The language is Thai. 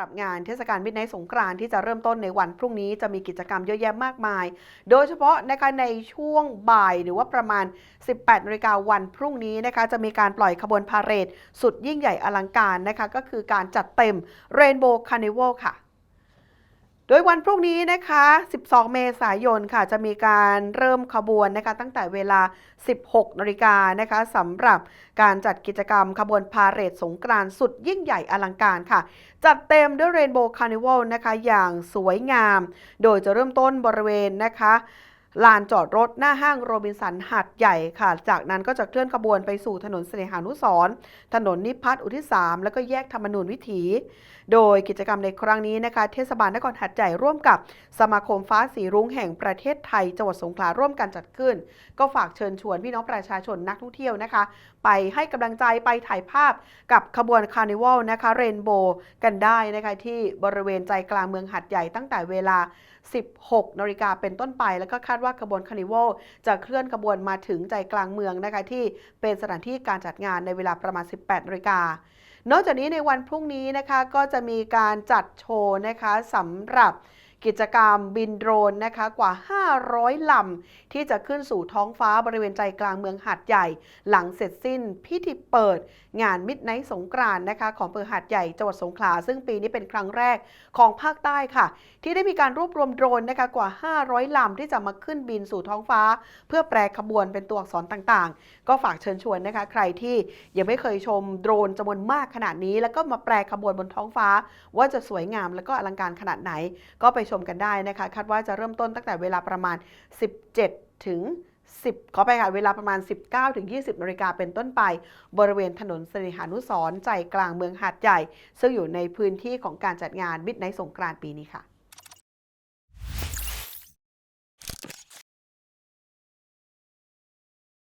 กับงานเทศกาลมิตรไนสงกรานต์ที่จะเริ่มต้นในวันพรุ่งนี้จะมีกิจกรรมเยอะแยะมากมาย โดยเฉพาะนะคะในช่วงบ่ายหรือว่าประมาณ 18นาฬิกาวันพรุ่งนี้นะคะจะมีการปล่อยขบวนพาเหรดสุดยิ่งใหญ่อลังการนะคะก็คือการจัดเต็ม Rainbow Carnival ค่ะ โดยวันพรุ่งนี้นะคะ 12 เมษายนค่ะ จะมีการเริ่มขบวนนะคะ ตั้งแต่เวลา 16นาฬิกานะคะสำหรับการจัดกิจกรรมขบวนพาเหรดสงกรานต์สุดยิ่งใหญ่อลังการค่ะ จัดเต็มด้วยเรนโบว์คาร์นิวัลนะคะ อย่างสวยงาม โดยจะเริ่มต้นบริเวณนะคะ ลานจอดรถหน้าห้างโรบินสันหัดใหญ่ค่ะ จากนั้นก็จะเคลื่อนขบวนไปสู่ถนนเสน่หานุสร์ถนนนิพัฒน์อุทิศสามแล้วก็แยกธรรมนูญวิถี โดยกิจกรรมในครั้งนี้นะคะ เทศบาลนครหัดใหญ่ร่วมกับสมาคมฟ้าสีรุ้งแห่งประเทศไทยจังหวัดสงขลาร่วมกันจัดขึ้น ก็ฝากเชิญชวนพี่น้องประชาชนนักท่องเที่ยวนะคะ ไปให้กำลังใจไปถ่ายภาพกับขบวนคาร์นิวัลนะคะเรนโบว์กันได้นะคะที่บริเวณใจกลางเมืองหัดใหญ่ตั้งแต่เวลา 16นาฬิกาเป็นต้นไปแล้วก็คาดว่าขบวนคารนิวัลจะเคลื่อนขบวนมาถึงใจกลางเมืองนะคะที่เป็นสถานที่การจัดงานในเวลาประมาณ 18นาฬิกานอกจากนี้ในวันพรุ่งนี้นะคะก็จะมีการจัดโชว์นะคะสำหรับ กิจกรรมบินโดรนนะคะกว่า 500 ลำ ที่จะขึ้นสู่ท้องฟ้าบริเวณใจกลางเมืองหาดใหญ่ หลังเสร็จสิ้นพิธีเปิด งานมิดไนท์สงกรานต์นะคะของอำเภอหาดใหญ่จังหวัดสงขลา ซึ่งปีนี้เป็นครั้งแรกของภาคใต้ค่ะ ที่ได้มีการรวบรวมโดรนนะคะกว่า 500 ลำ ที่จะมาขึ้นบินสู่ท้องฟ้า เพื่อแปลขบวนเป็นตัวอักษรต่างๆ ก็ฝากเชิญชวนนะคะ ใครที่ยังไม่เคยชมโดรนจำนวนมากขนาดนี้ แล้วก็มาแปลขบวนบนท้องฟ้า ว่าจะสวยงามแล้วก็อลังการขนาดไหนก็ไปชมกันได้นะคะ คาดว่าจะเริ่มต้นตั้งแต่เวลาประมาณ 17 ถึง 10 ขอไปค่ะ เวลาประมาณ 19ถึง20นาฬิกาเป็นต้นไป บริเวณถนนเสนิหานุสรใจกลางเมืองหาดใหญ่ ซึ่งอยู่ในพื้นที่ของการจัดงานมิดไนสงกรานต์ปีนี้ค่ะ